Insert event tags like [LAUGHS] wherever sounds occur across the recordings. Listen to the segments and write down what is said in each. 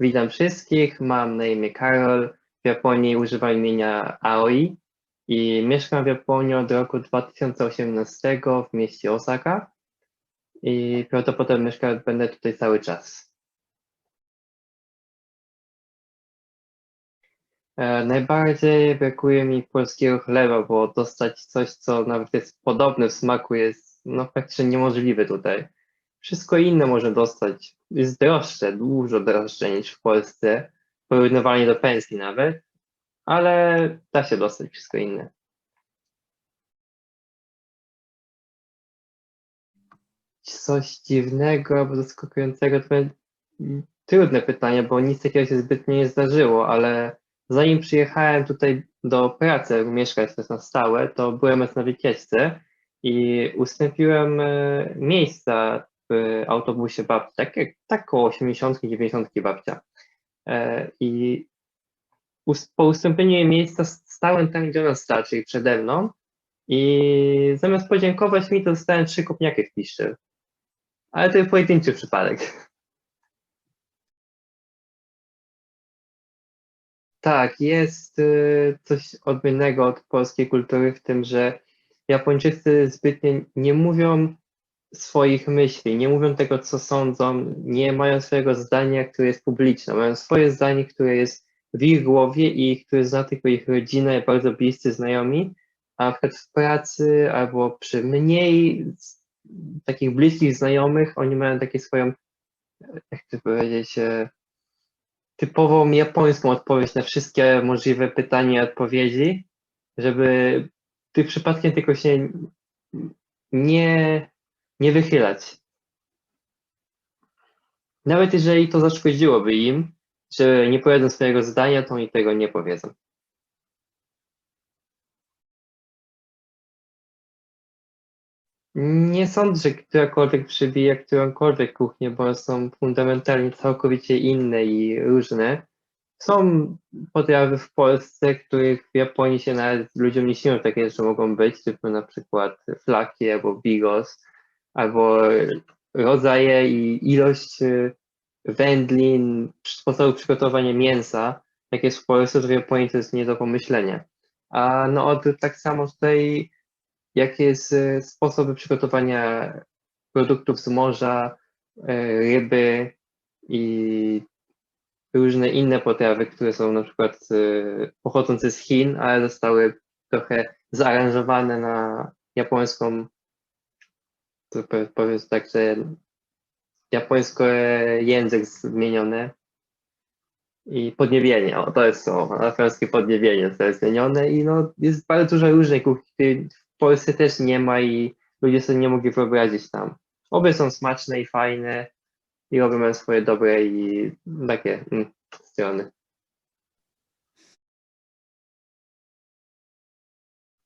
Witam wszystkich, mam na imię Karol. W Japonii używam imienia Aoi i mieszkam w Japonii od roku 2018 w mieście Osaka i prawdopodobnie mieszkać będę tutaj cały czas. E, Najbardziej brakuje mi polskiego chleba, bo dostać coś, co nawet jest podobne w smaku, jest no, praktycznie niemożliwe tutaj. Wszystko inne można dostać. Jest droższe, dużo droższe niż w Polsce, porównywalnie do pensji nawet, ale da się dostać wszystko inne. Coś dziwnego albo zaskakującego to trudne pytanie, bo nic takiego się zbytnio nie zdarzyło, ale zanim przyjechałem tutaj do pracy, mieszkać też na stałe, to byłem na wycieczce i ustąpiłem e, miejsca autobusie babci, tak, tak koło 80 90 babcia. E, I po ustąpieniu miejsca stałem tam, gdzie ona stała, czyli przede mną i zamiast podziękować mi, to dostałem trzy kopniaki w piszczel. Ale to jest pojedynczy przypadek. Tak, jest y, coś odmiennego od polskiej kultury w tym, że Japończycy zbytnio nie mówią swoich myśli, nie mówią tego, co sądzą, nie mają swojego zdania, które jest publiczne, mają swoje zdanie, które jest w ich głowie i które zna tylko ich rodzina i bardzo bliscy znajomi, a na przykład w pracy albo przy mniej takich bliskich znajomych, oni mają takie swoją, jak to powiedzieć, e, typową japońską odpowiedź na wszystkie możliwe pytania i odpowiedzi, żeby ty przypadkiem tylko się nie, nie wychylać. Nawet jeżeli to zaszkodziłoby im, że nie powiedzą swojego zdania, to oni tego nie powiedzą. Nie sądzę, że którakolwiek przybija którąkolwiek kuchnię, bo są fundamentalnie całkowicie inne i różne. Są potrawy w Polsce, których w Japonii się nawet ludziom nie śnią takie rzeczy mogą być, typu na przykład flaki albo bigos, albo rodzaje i ilość y, wędlin, sposobu przygotowania mięsa, jak jest w Polsce, to jest nie do pomyślenia. A no od, tak samo tutaj, jakie jest y, sposoby przygotowania produktów z morza, y, ryby i różne inne potrawy, które są na przykład pochodzące z Chin, ale zostały trochę zaaranżowane na japońską, to po- powiem tak, że japońsko język zmieniony i podniebienie, o to jest słowo, na francuskie podniebienie zostało zmienione i no jest bardzo dużo różnych kuchni, w Polsce też nie ma i ludzie sobie nie mogli wyobrazić tam. Obie są smaczne i fajne i robią swoje dobre i takie mm, strony.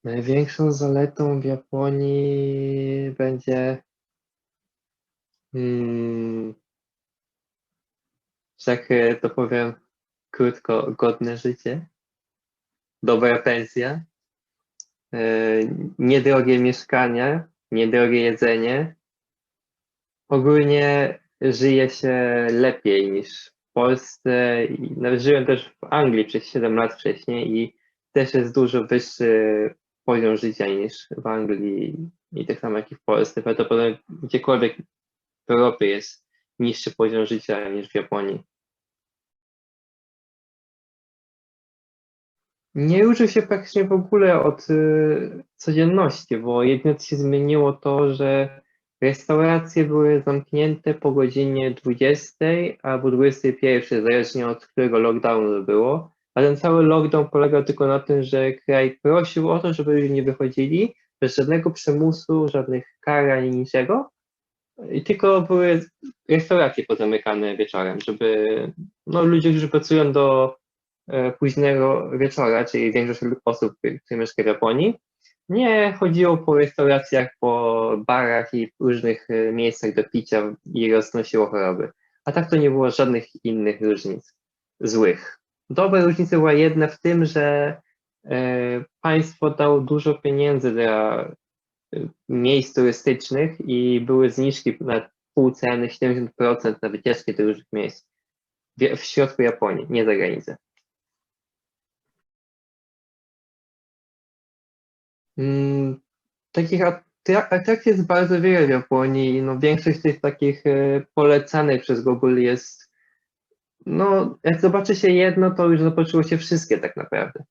Największą zaletą w Japonii będzie mm, że jak e, to powiem krótko, godne życie, dobra pensja, e, niedrogie mieszkanie, niedrogie jedzenie. Ogólnie żyje się lepiej niż w Polsce. Nawet żyłem też w Anglii przez 7 lat wcześniej i też jest dużo wyższy poziom życia niż w Anglii i tak samo jak i w Polsce. Prawdopodobnie gdziekolwiek w Europie jest niższy poziom życia niż w Japonii. Nie uczył się praktycznie w ogóle od y, codzienności, bo jedyne co się zmieniło to, że restauracje były zamknięte po godzinie 20 albo 21, zależnie od którego lockdownu było. A ten cały lockdown polegał tylko na tym, że kraj prosił o to, żeby ludzie nie wychodzili, bez żadnego przymusu, żadnych kar ani niczego. I tylko były restauracje pozamykane wieczorem, żeby no, ludzie, którzy pracują do e, późnego wieczora, czyli większość osób, które mieszka w Japonii, nie chodziło po restauracjach, po barach i różnych e, miejscach do picia i roznosiło choroby. A tak to nie było żadnych innych różnic złych. Dobra różnica była jedna w tym, że e, państwo dało dużo pieniędzy dla e, miejsc turystycznych i były zniżki na pół ceny, 70% na wycieczki do różnych miejsc. w, środku Japonii, nie za granicę. Mm, takich atrak- atrakcji jest bardzo wiele w Japonii. No, większość tych takich e, polecanych przez Google jest, no, jak zobaczy się jedno, to już zobaczyło się wszystkie tak naprawdę.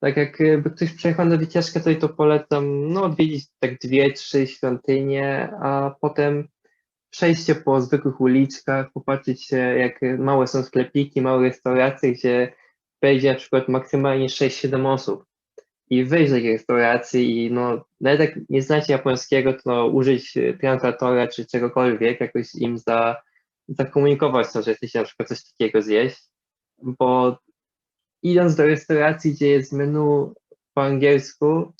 Tak jak e, ktoś przejechał na wycieczkę, to i to polecam, no, odwiedzić tak dwie, trzy świątynie, a potem przejście po zwykłych uliczkach, popatrzeć się, jak małe są sklepiki, małe restauracje, gdzie wejdzie na przykład maksymalnie 6-7 osób i wyjść do takiej restauracji i no, nawet jak nie znacie japońskiego, to użyć e, translatora czy czegokolwiek, jakoś im za, zakomunikować to, że chcecie na przykład coś takiego zjeść, bo idąc do restauracji, gdzie jest menu po angielsku,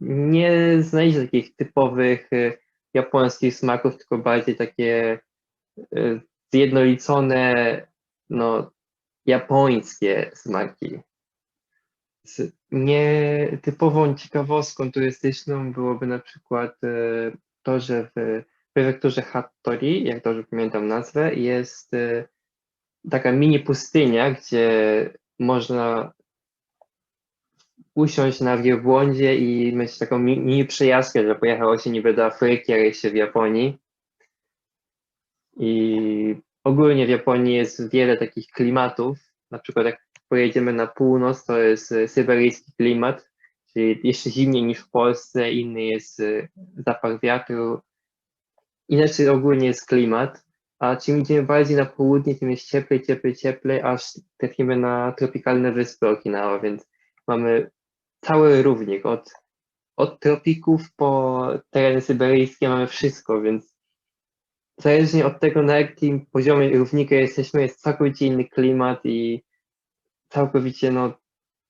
nie znajdziecie takich typowych e, japońskich smaków, tylko bardziej takie e, zjednolicone, no, japońskie smaki. Z nietypową ciekawostką turystyczną byłoby na przykład e, to, że w prefekturze Hattori, jak dobrze pamiętam nazwę, jest e, taka mini pustynia, gdzie można usiąść na wielbłądzie i mieć taką mi- mini przejażdżkę, że pojechało się niby do Afryki, a jest się w Japonii. I ogólnie w Japonii jest wiele takich klimatów. Na przykład jak pojedziemy na północ, to jest e, syberyjski klimat, czyli jeszcze zimniej niż w Polsce, inny jest e, zapach wiatru. Inaczej ogólnie jest klimat. A czym idziemy bardziej na południe, tym jest cieplej, cieplej, cieplej, aż trafimy na tropikalne wyspy Okinawa, więc mamy cały równik, od, od tropików po tereny syberyjskie mamy wszystko, więc zależnie od tego, na jakim poziomie równika jesteśmy, jest całkowicie inny klimat i całkowicie, no,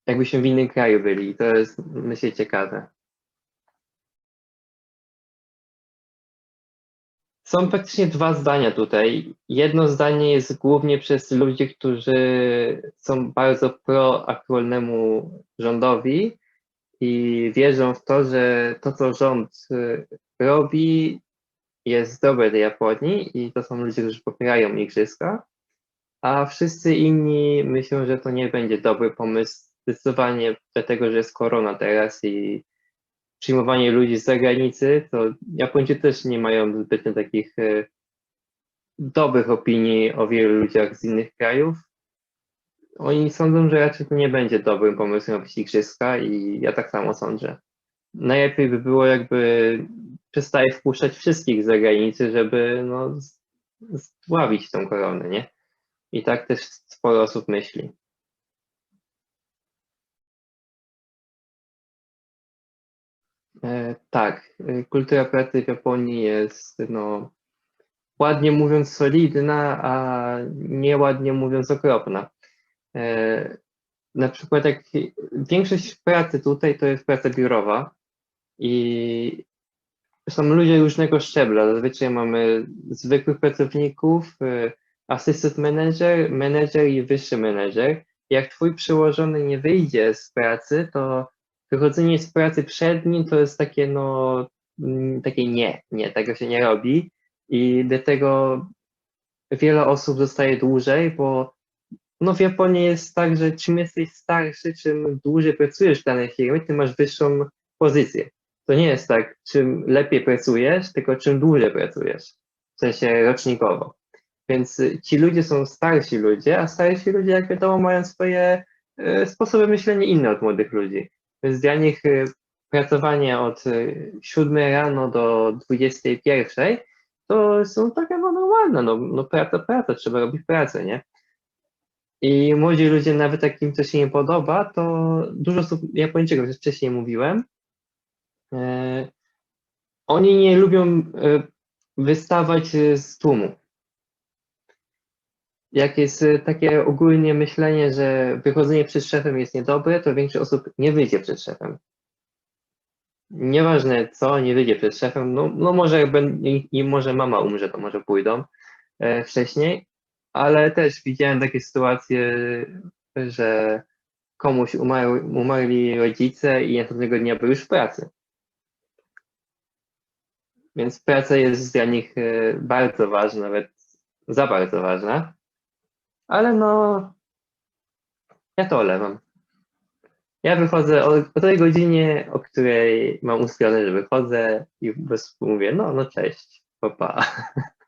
jakbyśmy w innym kraju byli. To jest, myślę, ciekawe. Są praktycznie dwa zdania tutaj. Jedno zdanie jest głównie przez ludzi, którzy są bardzo pro aktualnemu rządowi i wierzą w to, że to, co rząd y, robi, jest dobre dla Japonii i to są ludzie, którzy popierają igrzyska, a wszyscy inni myślą, że to nie będzie dobry pomysł zdecydowanie dlatego, że jest korona teraz i przyjmowanie ludzi z zagranicy, to Japończycy też nie mają zbytnio takich e, dobrych opinii o wielu ludziach z innych krajów. Oni sądzą, że raczej to nie będzie dobrym pomysłem robić igrzyska i ja tak samo sądzę. Najlepiej by było jakby przestaje wpuszczać wszystkich z zagranicy, żeby no, zdławić tą koronę, nie? I tak też sporo osób myśli. Tak, e, kultura pracy w Japonii jest, no, ładnie mówiąc solidna, a nieładnie mówiąc okropna. E, na przykład jak większość pracy tutaj to jest praca biurowa i są ludzie różnego szczebla. Zazwyczaj mamy zwykłych pracowników, assistant manager, manager i wyższy manager. Jak twój przełożony nie wyjdzie z pracy, to wychodzenie z pracy przed nim to jest takie, no, mm, takie nie, nie, tego się nie robi. I dlatego wiele osób zostaje dłużej, bo no w Japonii jest tak, że czym jesteś starszy, czym dłużej pracujesz w danej firmie, tym masz wyższą pozycję. To nie jest tak, czym lepiej pracujesz, tylko czym dłużej pracujesz, w sensie rocznikowo. Więc ci ludzie są starsi ludzie, a starsi ludzie, jak wiadomo, mają swoje e, sposoby myślenia inne od młodych ludzi. Więc dla nich e, pracowanie od 7 e, rano do 21 to są takie no, normalne, no, no praca, praca, trzeba robić pracę, nie? I młodzi ludzie, nawet jak im coś się nie podoba, to dużo osób, Japończyków, jak wcześniej mówiłem, e, oni nie lubią e, wystawać z tłumu jak jest y, takie ogólnie myślenie, że wychodzenie przed szefem jest niedobre, to większość osób nie wyjdzie przed szefem. Nieważne co, nie wyjdzie przed szefem. No, no może i, i może mama umrze, to może pójdą e, wcześniej, ale też widziałem takie sytuacje, że komuś umarł, umarli rodzice i następnego dnia był już w pracy. Więc praca jest dla nich e, bardzo ważna, nawet za bardzo ważna. Ale no, ja to olewam. Ja wychodzę o, o tej godzinie, o której mam ustalone, że wychodzę i po prostu mówię, no, no cześć, papa. Pa. [LAUGHS]